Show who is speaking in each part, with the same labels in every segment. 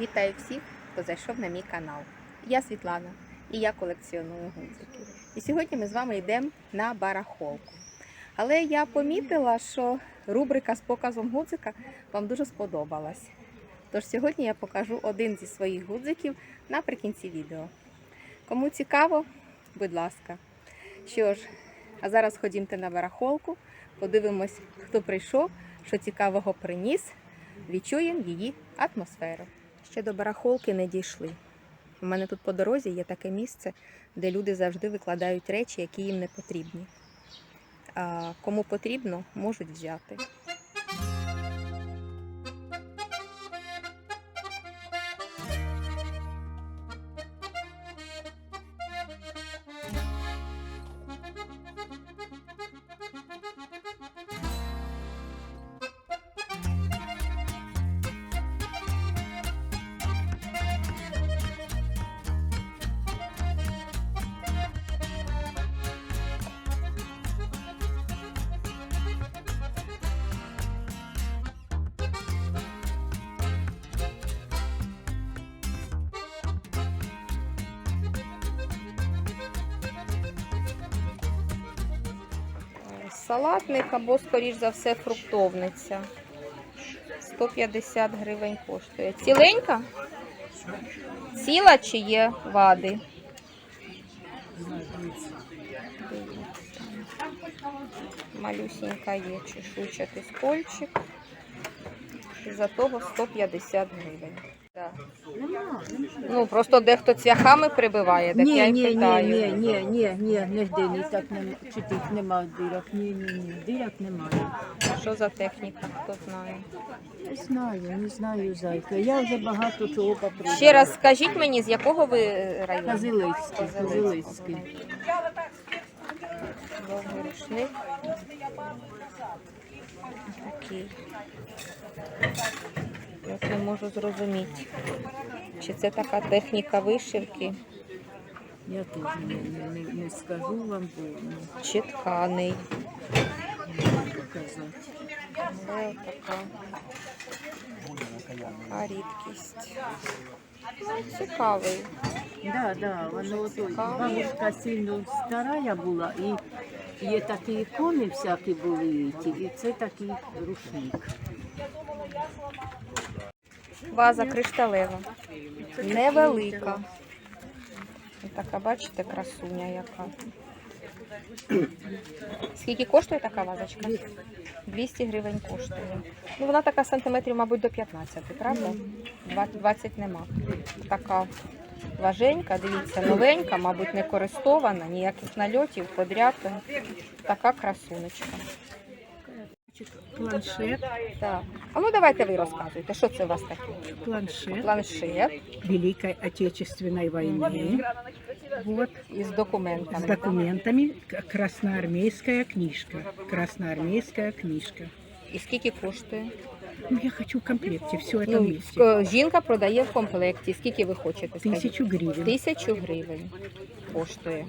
Speaker 1: Вітаю всіх, хто зайшов на мій канал. Я Світлана і я колекціоную гудзики. І сьогодні ми з вами йдемо на барахолку. Але я помітила, що рубрика з показом гудзика вам дуже сподобалась. Тож сьогодні я покажу один зі своїх гудзиків наприкінці відео. Кому цікаво, будь ласка. Що ж, а зараз ходімте на барахолку, подивимось, хто прийшов, що цікавого приніс, відчуємо її атмосферу. Ще до барахолки не дійшли. У мене тут по дорозі є таке місце, де люди завжди викладають речі, які їм не потрібні. А кому потрібно, можуть взяти. Салатник або, скоріш за все, фруктовниця. 150 гривень коштує. Ціленька? Ціла чи є вади? Дивіться. Малюсенька є чешуйчатий скольчик. За того 150 гривень. Ну, просто дехто цвяхами прибиває, так я
Speaker 2: Ні,
Speaker 1: й
Speaker 2: ні, ні,
Speaker 1: питаю.
Speaker 2: ні, ні, ні, ні, нігде ні, так нема, чи тих нема дирок, ні, ні, ні, дирок немає.
Speaker 1: Що за техніка, хто знає?
Speaker 2: Не знаю, не знаю, зайка. Я вже багато чого попробувала.
Speaker 1: Ще раз скажіть мені, з якого ви району?
Speaker 2: Козелецький, Козелецький.
Speaker 1: Довгий рушник. Такий. Я не можу зрозуміти, чи це така техніка вишивки,
Speaker 2: Я теж не, не, не, скажу вам, бо не
Speaker 1: чи тканий.
Speaker 2: можу показати.
Speaker 1: Але така, така рідкість. Ну, Цікавий.
Speaker 2: Да, да, воно ото, бабушка сильно стара була, і є такі ікони всякі були, ті, і це такий рушник.
Speaker 1: Ваза кришталева. Невелика. Така, бачите, красуня яка. Скільки коштує така вазочка? 200 гривень коштує. Ну, вона така сантиметрів, мабуть, до 15, правда? 20 20 нема. Така важенька, дивіться, новенька, мабуть, не користована, ніяких нальотів, подряпин. Така красунечка.
Speaker 3: Планшет,
Speaker 1: Так. А ну давайте ви розказуйте, що це у вас таке?
Speaker 3: планшет
Speaker 1: Планшет
Speaker 3: Великой Отечественной войны. Вот,
Speaker 1: із документами.
Speaker 3: с документами. К- Красноармейская книжка. Красноармейская книжка.
Speaker 1: І скільки коштує?
Speaker 3: Ну, я хочу в комплекте все это
Speaker 1: Ну,
Speaker 3: вместе.
Speaker 1: ск- жінка продає в комплекті. Скільки ви хочете? скажіть?
Speaker 3: Тысячу гривен.
Speaker 1: Тисячу гривень коштує.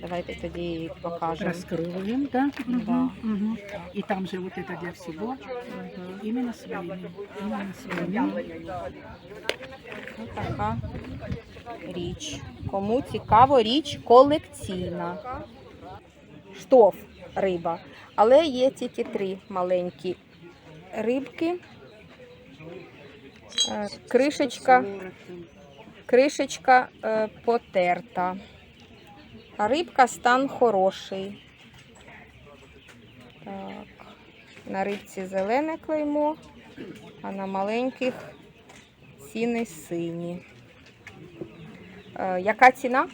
Speaker 1: Давайте тоді покажемо.
Speaker 3: Раскрываем, да?
Speaker 1: Да.
Speaker 3: Мгм, мгм. И там же вот это для всего.
Speaker 1: Мгм.
Speaker 3: Именно своими. Именно своими.
Speaker 1: Ну, така річ. Кому цікаво, річ колекційна. Штоф риба. Але є тільки три маленькі рибки. Е, Кришечка, кришечка е, потерта. А рибка стан хороший. Так. На рибці зелене клеймо, а на маленьких ціни сині. Е, яка ціна?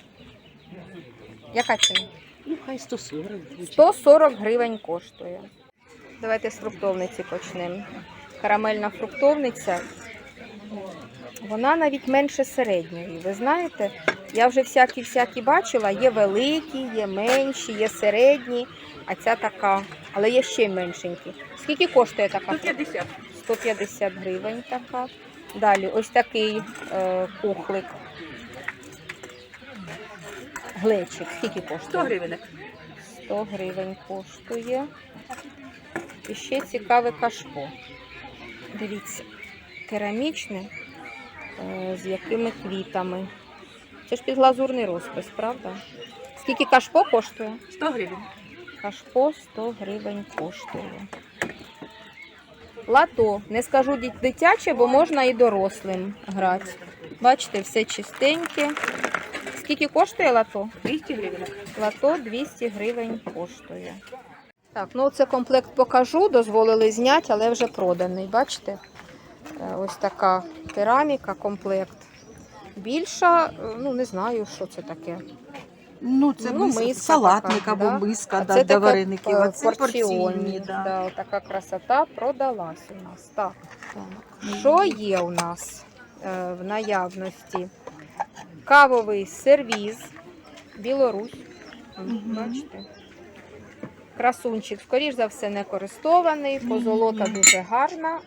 Speaker 1: Яка ціна?
Speaker 2: Ну, хай 140.
Speaker 1: 140 гривень коштує. Давайте з фруктовниці почнемо. Карамельна фруктовниця. Вона навіть менше середньої. Ви знаєте, я вже всякі-всякі бачила. Є великі, є менші, є середні, а ця така, але є ще меншенькі. Скільки коштує така? 150. 150 гривень така. Далі ось такий е, кухлик. Глечик. Скільки коштує?
Speaker 2: 100 гривень.
Speaker 1: 100 гривень коштує. І ще цікаве кашпо. Дивіться, керамічне з якими квітами. Це ж під глазурний розпис, правда? Скільки кашпо коштує?
Speaker 3: 100 гривен.
Speaker 1: Кашпо 100 гривень коштує. Лато. Не скажу дитяче, бо можна і дорослим грати. Бачите, все чистеньке. Скільки коштує лато?
Speaker 3: 200 гривен.
Speaker 1: Лато 200 гривень коштує. Так, ну це комплект покажу, дозволили зняти, але вже проданий. Бачите? Е, Ось така кераміка, комплект. Більша, е, ну не знаю, що це таке.
Speaker 4: Ну, це
Speaker 1: Ну,
Speaker 4: мис...
Speaker 1: миска
Speaker 4: салатник
Speaker 1: така,
Speaker 4: або
Speaker 1: да.
Speaker 4: миска
Speaker 1: А
Speaker 4: да,
Speaker 1: це
Speaker 4: для
Speaker 1: таке,
Speaker 4: вареників.
Speaker 1: е,
Speaker 4: А це
Speaker 1: порціонні.
Speaker 4: порційні. Да.
Speaker 1: Да, така красота продалась у нас. Так. Що є у нас е, в наявності? Кавовий сервіз, Білорусь.
Speaker 4: Мгм.
Speaker 1: Бачите? Красунчик, скоріш за все, не користований, позолота дуже гарна.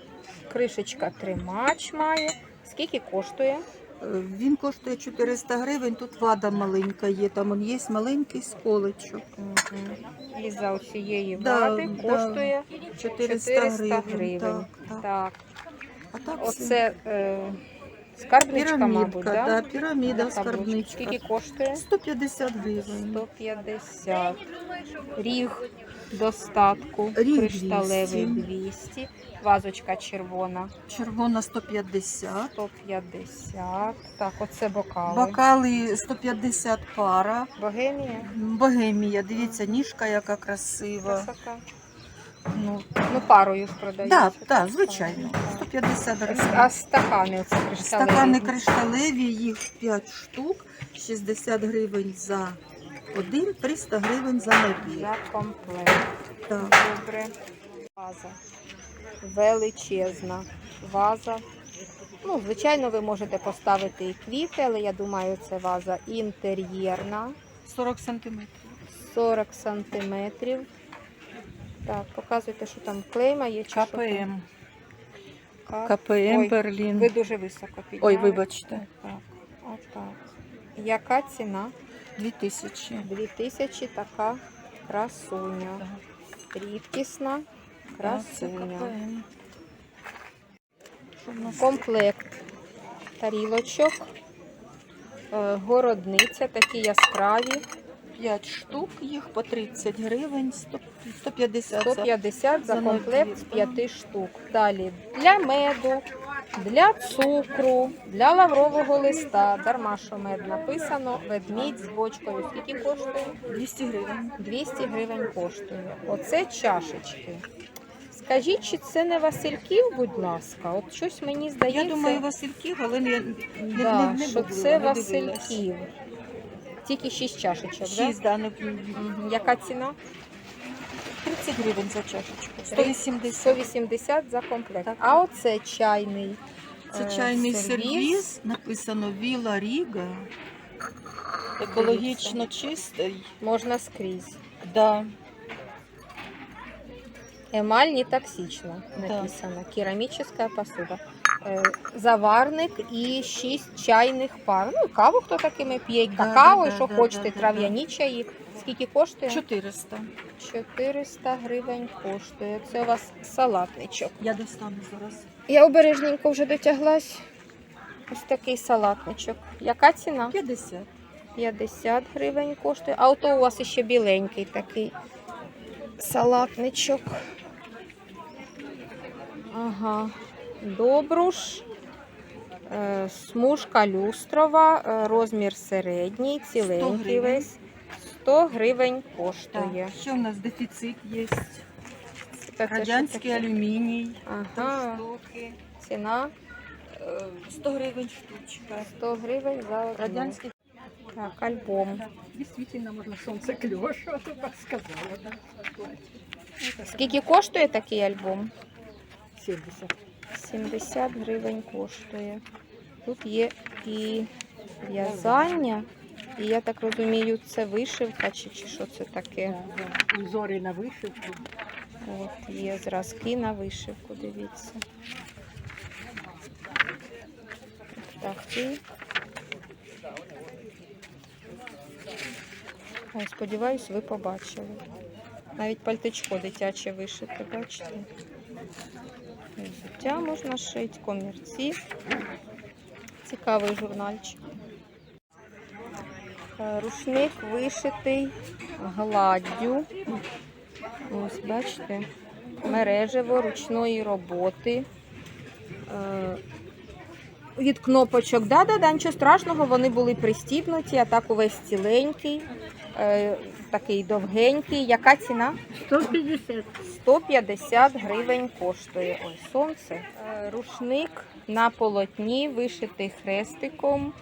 Speaker 1: Кришечка тримач має. Скільки коштує?
Speaker 4: Е, Він коштує 400 гривень, тут вада маленька є, там є маленький сколочок.
Speaker 1: Мгм. І за
Speaker 4: Да,
Speaker 1: вади
Speaker 4: да.
Speaker 1: коштує
Speaker 4: 400,
Speaker 1: 400
Speaker 4: гривень.
Speaker 1: гривень.
Speaker 4: Так, так.
Speaker 1: Так,
Speaker 4: А так
Speaker 1: оце е, скарбничка,
Speaker 4: пірамідка,
Speaker 1: мабуть, да?
Speaker 4: да, піраміда,
Speaker 1: На
Speaker 4: скарбничка.
Speaker 1: Скільки коштує?
Speaker 4: 150 гривень.
Speaker 1: 150. Ріг достатку,
Speaker 4: Ріг
Speaker 1: кришталевий
Speaker 4: 200.
Speaker 1: 200. Вазочка червона
Speaker 4: Червона 150.
Speaker 1: 150. Так, оце бокали.
Speaker 4: Бокали 150 пара.
Speaker 1: Богемія.
Speaker 4: Богемія, дивіться, ніжка яка красива.
Speaker 1: Красота.
Speaker 4: Ну,
Speaker 1: Ну, парою ж продають.
Speaker 4: так, так, звичайно. 150 гривень.
Speaker 1: А стакани оце кришталеві?
Speaker 4: Стакани кришталеві, їх 5 штук, 60 гривень за один, 300 гривень за набір.
Speaker 1: За комплект.
Speaker 4: Так.
Speaker 1: Добре. Ваза. Величезна ваза. Ну, звичайно, ви можете поставити і квіти, але я думаю, це ваза інтер'єрна.
Speaker 4: 40 сантиметрів.
Speaker 1: 40 сантиметрів. Так, показуйте, що там клейма є. Чи що там?
Speaker 4: КПМ
Speaker 1: Ой,
Speaker 4: Берлін.
Speaker 1: Ви дуже високо підняли.
Speaker 4: Ой, вибачте.
Speaker 1: Так, отак. Яка ціна?
Speaker 4: 2000.
Speaker 1: 2000 така красуня. Рідкісна красуня. Комплект тарілочок, е, городниця, такі яскраві,
Speaker 4: 5 штук, їх по 30 гривень, 150. за-
Speaker 1: 150 за
Speaker 4: за
Speaker 1: комплект з 5 штук. Далі для меду, для цукру, для лаврового листа, дарма що мед написано, ведмідь з бочкою. Скільки коштує?
Speaker 4: 200 гривень.
Speaker 1: 200 гривень коштує. Оце чашечки. Скажіть, чи це не Васильків, будь ласка? От щось мені здається,
Speaker 4: Я думаю, Васильків, але не, не,
Speaker 1: да,
Speaker 4: не, не
Speaker 1: що
Speaker 4: гуглила,
Speaker 1: це
Speaker 4: не.
Speaker 1: Васильків. Тільки 6 чашечок,
Speaker 4: Шість, да, не,
Speaker 1: Да? Мгм. Яка ціна?
Speaker 4: 30 гривень за чашечку. 180.
Speaker 1: 180 за комплект.
Speaker 4: Так.
Speaker 1: А оце чайний.
Speaker 4: Це
Speaker 1: е,
Speaker 4: чайний сервіс. Написано Віла Ріга. Екологічно чистий.
Speaker 1: Можна скрізь.
Speaker 4: Да.
Speaker 1: Емаль не токсична написано. Керамічна посуда. Е, Заварник і 6 чайних пар. Ну, каву хто такими п'є, і
Speaker 4: Да,
Speaker 1: какао,
Speaker 4: да,
Speaker 1: і що
Speaker 4: да,
Speaker 1: хочете,
Speaker 4: да, да,
Speaker 1: трав'яні чаї. Скільки коштує?
Speaker 4: 400.
Speaker 1: 400 гривень коштує. Це у вас салатничок.
Speaker 4: Я достану зараз.
Speaker 1: Я обережненько вже дотяглась. Ось такий салатничок. Яка ціна?
Speaker 4: 50.
Speaker 1: 50 гривень коштує. А ото у вас ще біленький такий салатничок. Ага. Добруш. Е, Смужка люстрова, е, розмір середній, ціленький весь. 100 гривень коштує.
Speaker 4: Так. Ще у нас дефіцит є. Радянський алюміній.
Speaker 1: Ага.
Speaker 4: Штуки.
Speaker 1: Ціна
Speaker 4: Е, 100 гривень штучка.
Speaker 1: 100 гривень за одну.
Speaker 4: Радянський
Speaker 1: Так, альбом.
Speaker 3: Действительно, можно солнце клёш, вот ты подсказала, да.
Speaker 1: Скільки коштує такий альбом?
Speaker 3: 70.
Speaker 1: 70 гривень коштує. Тут є і в'язання, і я так розумію, це вишивка чи, чи що це таке.
Speaker 3: Да. На вышивку.
Speaker 1: От, є зразки на вишивку, дивіться. Птахи. Ой, сподіваюсь, ви побачили. Навіть пальтичко дитяче вишите, бачите? Взуття можна шити, комірці. Цікавий журнальчик. Е, Рушник вишитий гладдю. Ось, бачите, мережево ручної роботи. Е, Від кнопочок. Да-да-да, нічого страшного, вони були пристібнуті, а так увесь ціленький, е, такий довгенький. Яка ціна?
Speaker 2: 150.
Speaker 1: 150 гривень коштує. Ой, сонце. Е, Рушник на полотні, вишитий хрестиком.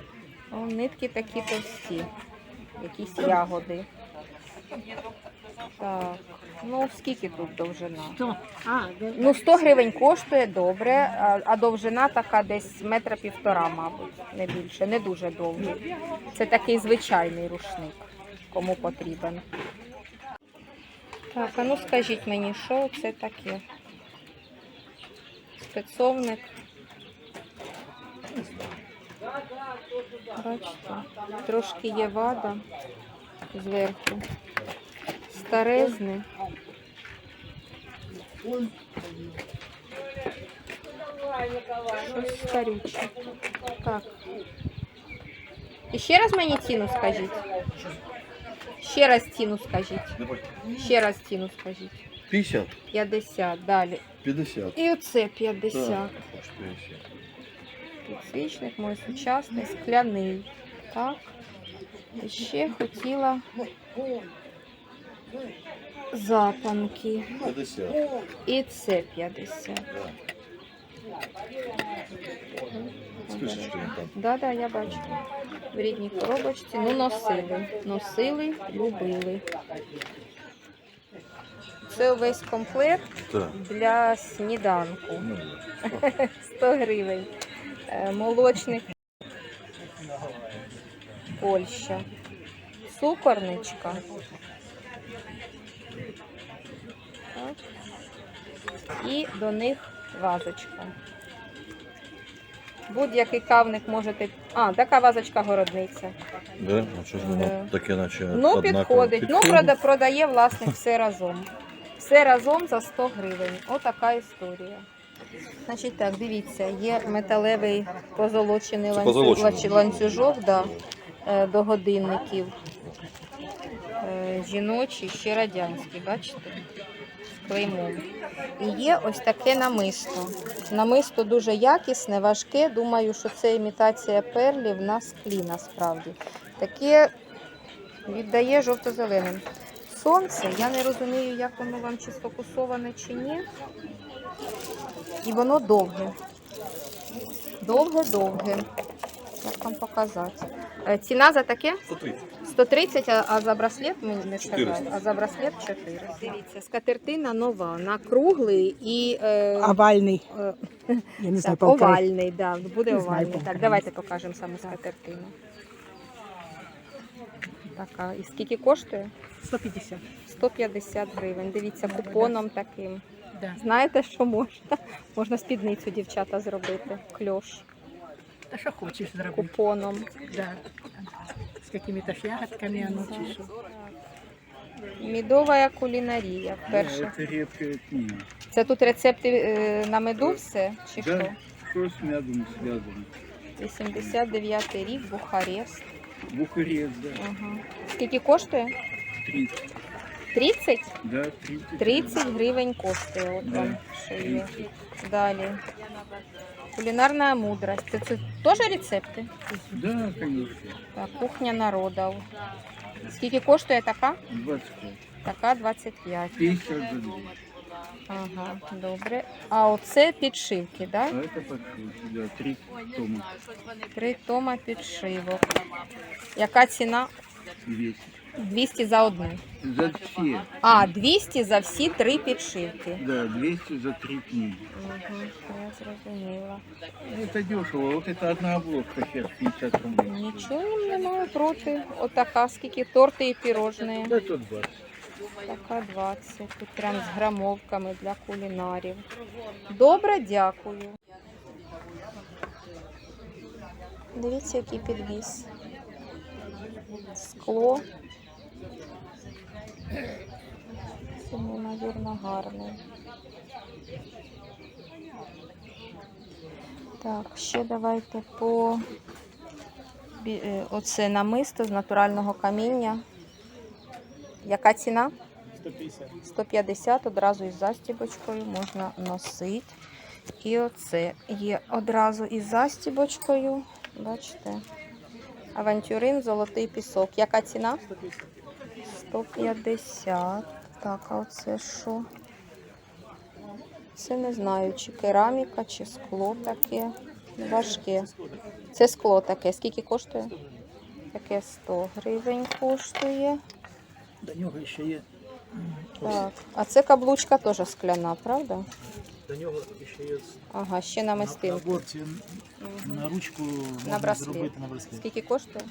Speaker 1: О, нитки такі товсті, якісь ягоди. Так, ну скільки тут довжина?
Speaker 2: 100. А.
Speaker 1: Ну, 100 гривень коштує добре, а, а довжина така десь метра півтора, мабуть, не більше, не дуже довгий. Це такий звичайний рушник, кому потрібен. Так, а ну скажіть мені, що це таке? Спецовник. Бачите, трошки є вада зверху. Старезний. Щось старюче. Так. І ще раз мені ціну скажіть. Ще раз ціну скажіть. Ще раз ціну скажіть.
Speaker 5: 50,
Speaker 1: 50, далі.
Speaker 5: 50.
Speaker 1: І оце 50.
Speaker 5: Так, коштує ще.
Speaker 1: Підсвічник мой сучасний, скляний. Так. І ще хотіла запанки.
Speaker 5: 50.
Speaker 1: І це 50.
Speaker 5: Да. Списочки вон там.
Speaker 1: Да, да, я бачу. В рідній коробочці. Ну, носили. Носили, любили. Це увесь комплект
Speaker 5: Так.
Speaker 1: для сніданку.
Speaker 5: Ну,
Speaker 1: 100 гривень. Е, Молочник. Польща. Цукорничка. Так. І до них вазочка. Будь-який кавник можете. А, така вазочка городниця.
Speaker 5: да? А що ж воно
Speaker 1: Да.
Speaker 5: таке, наче
Speaker 1: Ну,
Speaker 5: однакове?
Speaker 1: підходить. Ну, прода- продає власник все разом. Все разом за 100 гривень. Отака історія. Значить так, дивіться, є металевий позолочений
Speaker 5: Це
Speaker 1: ланцю-
Speaker 5: позолочений.
Speaker 1: ланцю- ланцюжок да, е, до годинників. Е, Жіночий, ще радянський, бачите? З клеймом. І є ось таке намисто. Намисто дуже якісне, важке. Думаю, що це імітація перлів на склі насправді. Таке віддає жовто-зеленим. Сонце, я не розумію, як воно вам чи сфокусоване, чи ні. І воно довге. Довге-довге. Як вам показати? Е, Ціна за таке
Speaker 5: 130.
Speaker 1: 130, а, а за браслет мені не сказали. А за браслет 400. Дивіться, скатертина нова, на круглий і е,
Speaker 3: Овальний.
Speaker 1: е,
Speaker 3: Я не знаю,
Speaker 1: так, овальний, да, буде
Speaker 3: Не знаю,
Speaker 1: овальний. Так, давайте покажемо саму скатертину. Така. І скільки коштує?
Speaker 3: 150.
Speaker 1: 150 гривень. Дивіться, купоном таким.
Speaker 3: Да.
Speaker 1: Знаєте, що можна? Можна спідницю дівчата зробити. Кльош.
Speaker 3: Та що хочеш зробити.
Speaker 1: Купоном.
Speaker 3: Да. З якими-то ягодками, а ну чи що.
Speaker 1: Мідова кулінарія. Перше.
Speaker 6: Это редкая книга.
Speaker 1: Це тут рецепти е, на меду все? Чи що?
Speaker 6: Да, что с медом связано?
Speaker 1: 89 рік, Бухарест.
Speaker 6: Бухарест, да.
Speaker 1: Ага. Скільки коштує?
Speaker 6: 30.
Speaker 1: 30?
Speaker 6: Да, 30.
Speaker 1: 30 гривень коштує. От вам що є. Далі. Кулінарна мудрость. Це, це теж рецепти?
Speaker 6: Да, конечно.
Speaker 1: Так, кухня народів. Скільки коштує така?
Speaker 6: 25.
Speaker 1: Така 25.
Speaker 6: 50 за.
Speaker 1: Ага, добре. А оце підшивки, так? Да?
Speaker 6: это подшивки, да, 30 тома.
Speaker 1: Три тома підшивок. Яка ціна?
Speaker 6: 200.
Speaker 1: 200 за одну.
Speaker 6: За все.
Speaker 1: А, 200 за всі три підшивки.
Speaker 6: Да, 200 за три книги.
Speaker 1: Угу, я зрозуміла.
Speaker 6: Это дешево. Вот это одна обложка сейчас 50 рублей.
Speaker 1: Нічого не маю проти. Отака, скільки торти і пірожні.
Speaker 6: Да, 120.
Speaker 1: Така 20. Тут прям з грамовками для кулінарів. Добре, дякую. Дивіться, який підвіз. Скло. Це неймовірно гарний. Так, ще давайте по е, оце намисто з натурального каміння. Яка ціна?
Speaker 6: 150.
Speaker 1: 150 одразу із застібочкою можна носити. І оце є одразу із застібочкою. Бачите. Авантюрин, золотий пісок. Яка ціна? 150. Так, а оце що? Це не знаю, чи кераміка, чи скло таке. Важке. Це скло таке. Скільки коштує? Таке 100 гривень коштує.
Speaker 6: До нього ще є.
Speaker 1: Так. А це каблучка теж скляна, правда?
Speaker 6: До нього ще є
Speaker 1: Ага, ще на мистинку.
Speaker 6: наборці на ручку
Speaker 1: На
Speaker 6: можна
Speaker 1: браслет.
Speaker 6: зробити на браслет.
Speaker 1: Скільки коштує?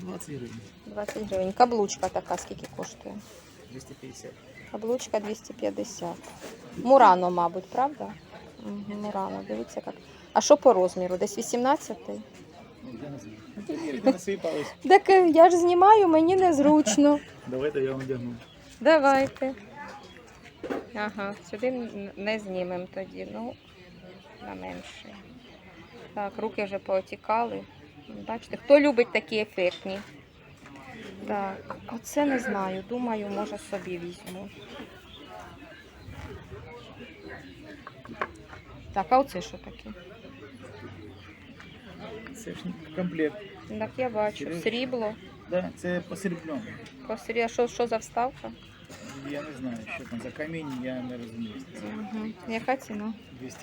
Speaker 6: 20 гривень.
Speaker 1: 20 гривень. Каблучка така, скільки коштує?
Speaker 6: 250.
Speaker 1: Каблучка 250. Мурано, мабуть, правда? Угу, Мурано, дивіться як. А що по розміру? Десь 18?
Speaker 6: Ну, насипались.
Speaker 1: Так е, я ж знімаю, мені незручно.
Speaker 6: Давайте я вам одягну.
Speaker 1: Давайте. Ага, сюди не знімемо тоді, ну, на менше. Так, руки вже поотікали. Бачите, хто любить такі ефектні? Так, оце не знаю. Думаю, може собі візьму. Так, а оце що таке?
Speaker 6: Це ж комплект.
Speaker 1: Так я бачу. Срібло.
Speaker 6: Да, це посріблено.
Speaker 1: Посрі... А що, що за вставка?
Speaker 6: Я не знаю, що там за камінь, я не розумію.
Speaker 1: Угу. Яка ціна?
Speaker 6: 200.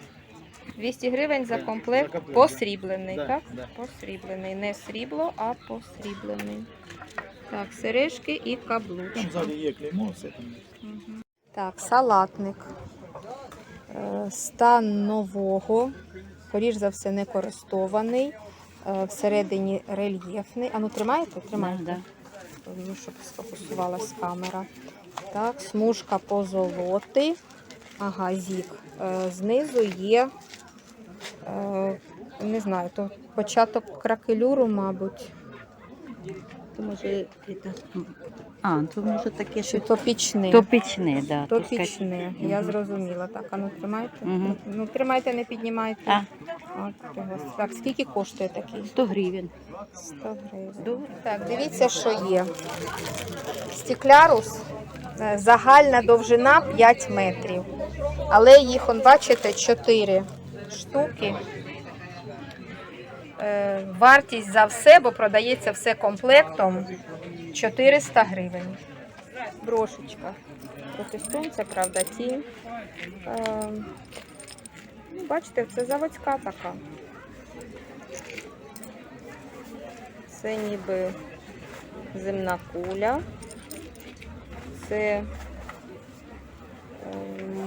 Speaker 1: 200 гривень за комплект посріблений, так? Посріблений. Не срібло, а посріблений. Так, сережки і
Speaker 6: Там
Speaker 1: каблучка.
Speaker 6: ззаді є клеймо, все там.
Speaker 1: Мгм. Так, салатник. Е, Стан нового, скоріш за все, не користований. Е, Всередині рельєфний. А ну тримаєте? Тримаєте?
Speaker 2: Да.
Speaker 1: Ну, щоб сфокусувалась камера. Так, смужка позолоти. Ага, зік. Е, знизу є, не знаю, то початок кракелюру, мабуть.
Speaker 2: То може. А, то може таке, що
Speaker 1: то пічне.
Speaker 2: то да.
Speaker 1: То
Speaker 2: то
Speaker 1: я зрозуміла. Так, а ну тримайте.
Speaker 2: Мгм.
Speaker 1: Ну тримайте, не піднімайте.
Speaker 2: А.
Speaker 1: От, так, скільки коштує такий?
Speaker 2: 100 гривень.
Speaker 1: 100 гривень.
Speaker 2: Добре.
Speaker 1: Так, дивіться, що є. Стеклярус, е, загальна довжина 5 метрів. Але їх, он, бачите, 4 штуки. Е, Вартість за все, бо продається все комплектом 400 гривень. Брошечка. Трохи сонця, правда, тінь. Е, ну, Бачите, це заводська така. Це ніби земна куля. Це е,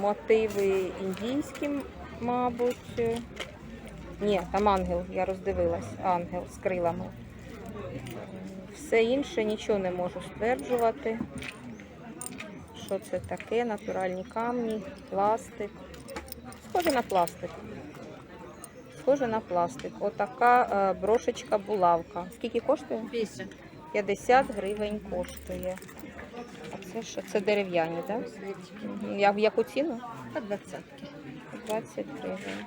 Speaker 1: мотиви індійські, мабуть. Ні, там ангел, я роздивилась, ангел з крилами. Все інше нічого не можу стверджувати. Що це таке? Натуральні камні, пластик. Схоже на пластик. Схоже на пластик. Отака е, брошечка булавка. Скільки коштує?
Speaker 3: 50.
Speaker 1: 50 гривень коштує. А це що? Це дерев'яні, так? Да? Я яку ціну?
Speaker 3: По двадцятки.
Speaker 1: 20 гривень.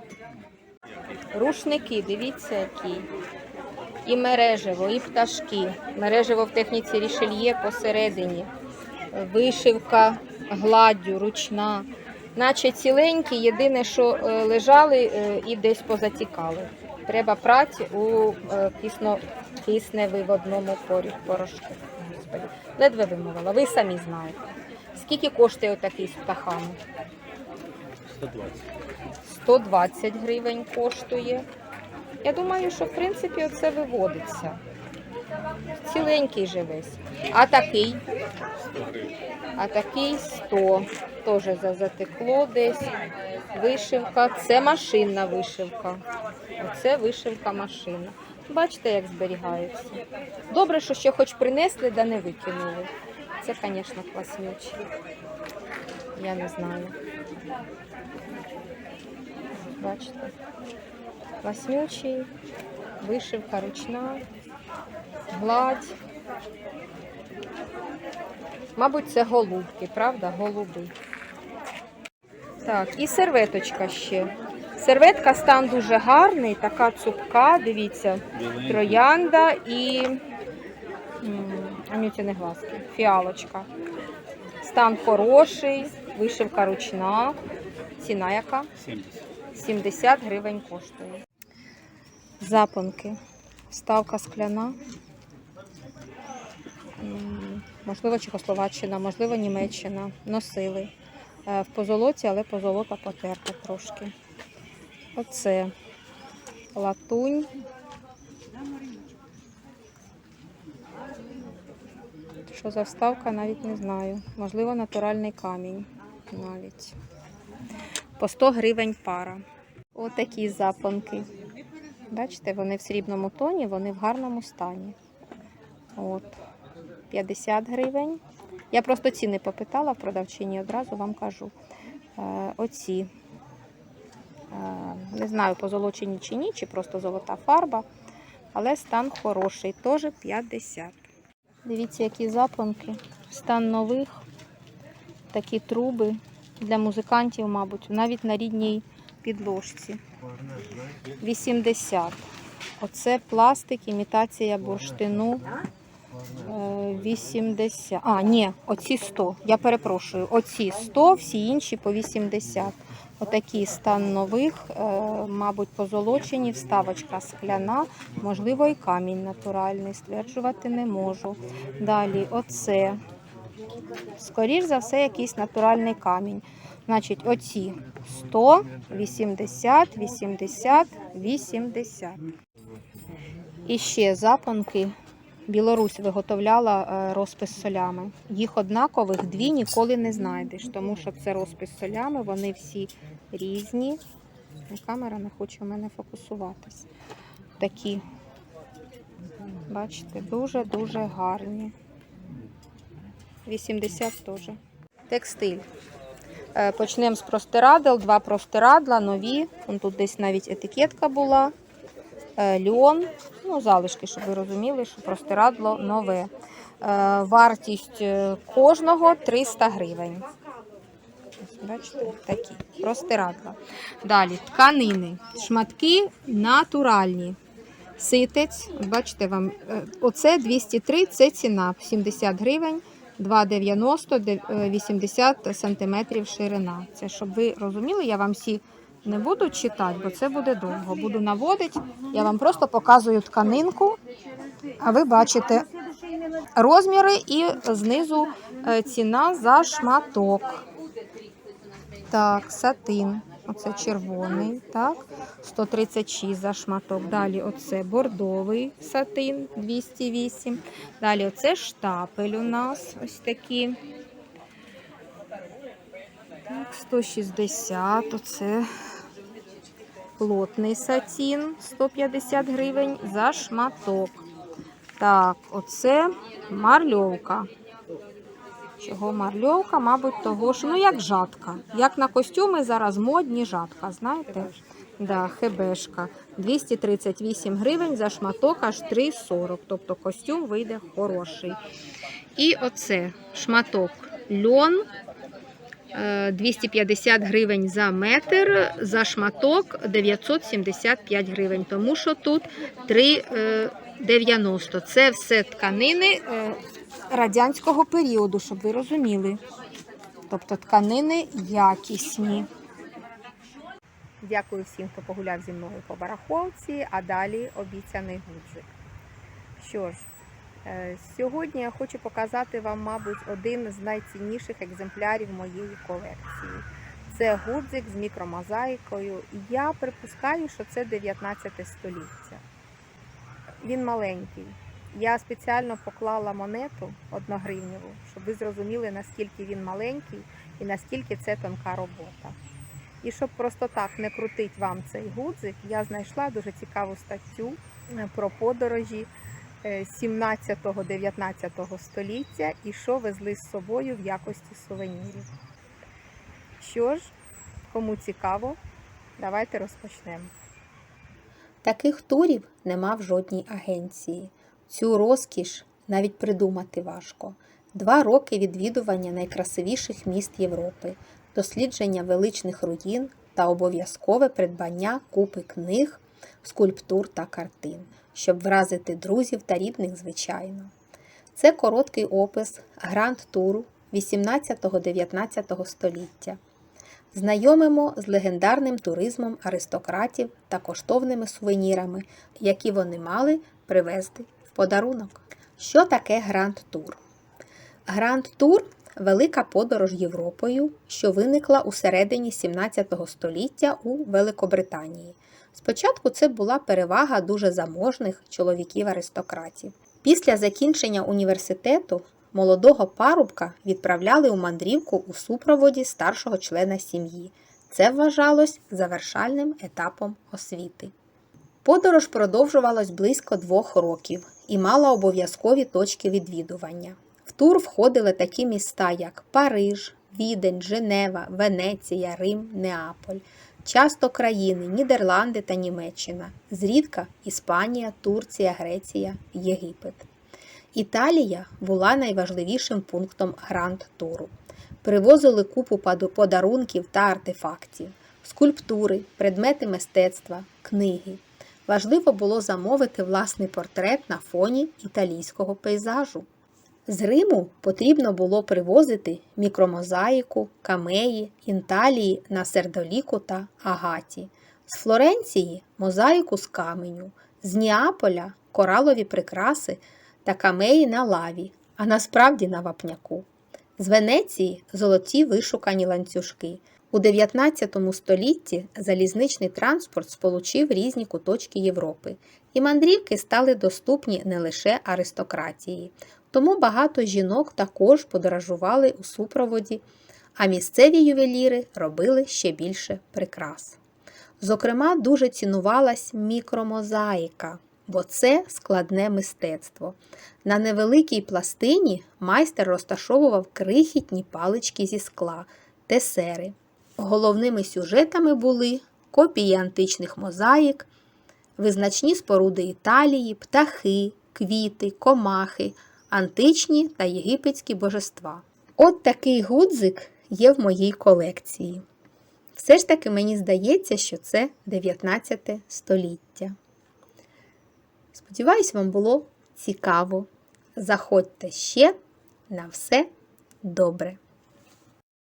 Speaker 1: Рушники, дивіться які. І мережево, і пташки. Мережево в техніці рішельє посередині. Вишивка гладдю, ручна. Наче ціленькі, єдине, що е, лежали е, і десь позатікали. Треба праці у е, кисно, кисневиводному порошку. Господи. Ледве вимовила. Ви самі знаєте. Скільки коштує отакий з птахами?
Speaker 6: 120.
Speaker 1: 120 гривень коштує. Я думаю, що в принципі оце виводиться. Ціленький же весь. А такий? А такий 100. Теж за- затекло десь. Вишивка. Це машинна вишивка. Оце вишивка машина. Бачите, як зберігається. Добре, що ще хоч принесли, да не викинули. Це, звісно, класнюче. Я не знаю. Бачите? Класнючий, вишивка ручна, гладь. Мабуть, це голубки, правда? Голуби. Так, і серветочка ще. Серветка стан дуже гарний, така цупка, дивіться, троянда і не глазки, фіалочка. Стан хороший, вишивка ручна. Ціна яка?
Speaker 6: 70.
Speaker 1: 70 гривень коштує. Запонки. Ставка скляна. Можливо, Чехословаччина, можливо, Німеччина. Носили. Е, В позолоті, але позолота потерта трошки. Оце латунь. Що за вставка, навіть не знаю. Можливо, натуральний камінь навіть. По 100 гривень пара. Отакі запонки. Бачите, вони в срібному тоні, вони в гарному стані. От. 50 гривень. Я просто ціни попитала в продавчині, одразу вам кажу. Е, оці. Е, не знаю, позолочені чи ні, чи просто золота фарба. Але стан хороший, теж 50. Дивіться, які запонки. Стан нових. Такі труби для музикантів, мабуть, навіть на рідній підложці. 80. Оце пластик, імітація бурштину. Е, 80. А, ні, оці 100. Я перепрошую. Оці 100, всі інші по 80. Отакий стан нових, е, мабуть, позолочені, вставочка скляна, можливо, і камінь натуральний, стверджувати не можу. Далі, оце. Скоріш за все, якийсь натуральний камінь. Значить, оці 100, 80, 80, 80. І ще запонки. Білорусь виготовляла е, розпис солями. Їх однакових дві ніколи не знайдеш, тому що це розпис солями, вони всі різні. Камера не хоче в мене фокусуватись. Такі, бачите, дуже-дуже гарні. 80 теж. Текстиль. Е, Почнемо з простирадл. Два простирадла, нові. Вон тут десь навіть етикетка була. Е, Льон. Ну, залишки, щоб ви розуміли, що простирадло нове. Е, Вартість кожного 300 гривень. Бачите, такі простирадла. Далі тканини. Шматки натуральні. Ситець, бачите вам, оце 203, це ціна 70 гривень, 2,90, де- е, 80 сантиметрів ширина. Це щоб ви розуміли, я вам всі не буду читати, бо це буде довго. Буду наводити, я вам просто показую тканинку, а ви бачите розміри і знизу е, ціна за шматок. Так, сатин. Оце червоний, так, 136 за шматок. Далі оце бордовий сатин 208. Далі оце штапель у нас ось такі. Так, 160. Оце плотний сатін 150 гривень за шматок. Так, оце марльовка. Чого марльовка, мабуть, того що, ну як жатка. Як на костюми зараз модні жатка, знаєте? Да, хебешка. 238 гривень за шматок аж 3,40. Тобто костюм вийде хороший. І оце шматок льон. е, 250 гривень за метр, за шматок 975 гривень, тому що тут 3,90. Це все тканини е, радянського періоду, щоб ви розуміли. Тобто тканини якісні. Дякую всім, хто погуляв зі мною по барахолці, а далі обіцяний гудзик. Що ж, е, сьогодні я хочу показати вам, мабуть, один з найцінніших екземплярів моєї колекції. Це гудзик з мікромозаїкою. Я припускаю, що це 19 століття. Він маленький. Я спеціально поклала монету одногривневу, щоб ви зрозуміли, наскільки він маленький і наскільки це тонка робота. І щоб просто так не крутить вам цей гудзик, я знайшла дуже цікаву статтю е, про подорожі е, 17-19 століття і що везли з собою в якості сувенірів. Що ж, кому цікаво, давайте розпочнемо. Таких турів нема в жодній агенції. Цю розкіш навіть придумати важко. Два роки відвідування найкрасивіших міст Європи, дослідження величних руїн, та обов'язкове придбання купи книг, скульптур та картин, щоб вразити друзів та рідних, звичайно. Це короткий опис гранд-туру 18-19 століття. Знайомимо з легендарним туризмом аристократів та коштовними сувенірами, які вони мали привезти в подарунок. Що таке гранд-тур? Гранд-тур велика подорож Європою, що виникла у середині 17 століття у Великобританії. Спочатку це була перевага дуже заможних чоловіків-аристократів. Після закінчення університету молодого парубка відправляли у мандрівку у супроводі старшого члена сім'ї. Це вважалось завершальним етапом освіти. Подорож продовжувалась близько двох років і мала обов'язкові точки відвідування. В тур входили такі міста, як Париж, Відень, Женева, Венеція, Рим, Неаполь. Часто країни Нідерланди та Німеччина, зрідка Іспанія, Турція, Греція, Єгипет. Італія була найважливішим пунктом гранд-туру. Привозили купу подарунків та артефактів, скульптури, предмети мистецтва, книги. Важливо було замовити власний портрет на фоні італійського пейзажу. З Риму потрібно було привозити мікромозаїку, камеї, інталії на сердоліку та агаті. З Флоренції мозаїку з каменю, з Ніаполя коралові прикраси та камеї на лаві, а насправді на вапняку. З Венеції золоті вишукані ланцюжки. У 19 столітті залізничний транспорт сполучив різні куточки Європи, і мандрівки стали доступні не лише аристократії. Тому багато жінок також подорожували у супроводі, а місцеві ювеліри робили ще більше прикрас. Зокрема, дуже цінувалась мікромозаїка, бо це складне мистецтво. На невеликій пластині майстер розташовував крихітні палички зі скла, тесери. Головними сюжетами були копії античних мозаїк, визначні споруди Італії, птахи, квіти, комахи, античні та єгипетські божества. От такий гудзик є в моїй колекції. Все ж таки мені здається, що це 19 століття. Сподіваюсь, вам було цікаво. Заходьте ще на все добре!